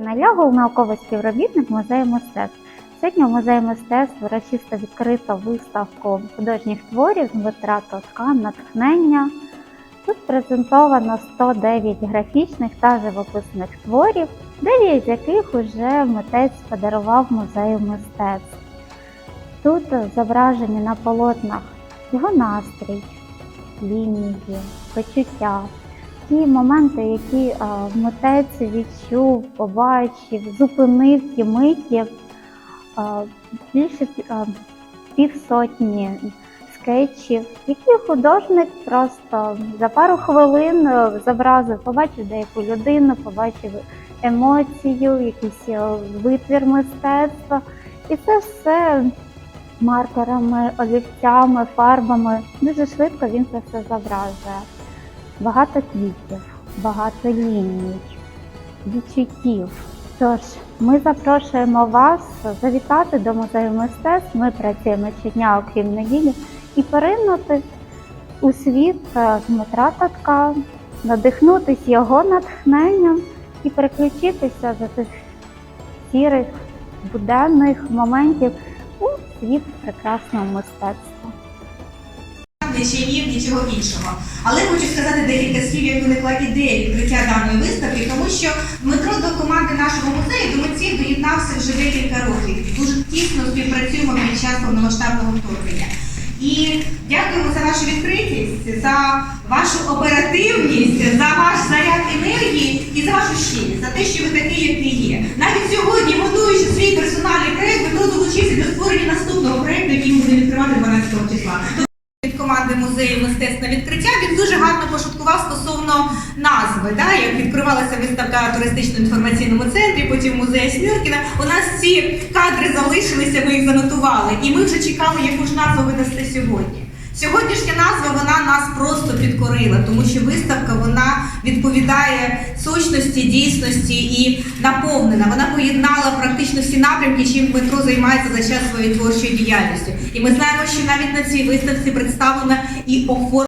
Налягов науковий співробітник музею мистецтв. Сьогодні в музеї мистецтв урочисто відкрито виставку художніх творів Дмитра Тоска Натхнення. Тут презентовано 109 графічних та живописних творів, 9 з яких уже митець подарував музею мистецтв. Тут зображені на полотнах його настрій, лінії, почуття, ті моменти, які е, митець відчув, побачив, зупинив ті миті, е, більше е, півсотні скетчів, які художник просто за пару хвилин зобразив, побачив деяку людину, побачив емоцію, якийсь витвір мистецтва. І це все маркерами, олівцями, фарбами. Дуже швидко він це все зображує багато квітів, багато ліній, відчуттів. Тож ми запрошуємо вас завітати до музею мистецтв. Ми працюємо щодня, окрім неділі, і поринути у світ е, Дмитра Татка, надихнутись його натхненням і переключитися з цих сірих буденних моментів у світ прекрасного мистецтва. Не чаїв, нічого іншого. Але хочу сказати декілька слів, як виникла ідея відкриття даної виставки, тому що Дмитро до команди нашого музею до митців доєднався вже декілька років. Дуже тісно співпрацюємо під час повномасштабного вторгнення. І дякуємо за вашу відкритість, за вашу оперативність, за ваш заряд енергії і за вашу щирість, за те, що ви такий, як який є. Навіть сьогодні, готуючи свій персональний проєкт, Дмитро долучився до створення наступного проєкту, який ми будемо відкривати 12 числа команди музею мистецтв на відкриття він дуже гарно пошуткував стосовно назви. Да? Як відкривалася виставка туристично-інформаційному центрі, потім музей Сміркіна. У нас ці кадри залишилися, ми їх занотували, і ми вже чекали, яку ж назву ви сьогодні. Сьогоднішня назва вона нас просто підкорила, тому що виставка вона відповідає сущності, дійсності і наповнена. Вона поєднала практично всі напрямки, чим Дмитро займається за час своєї творчої діяльності. І ми знаємо, що навіть на цій виставці представлена і оформлена.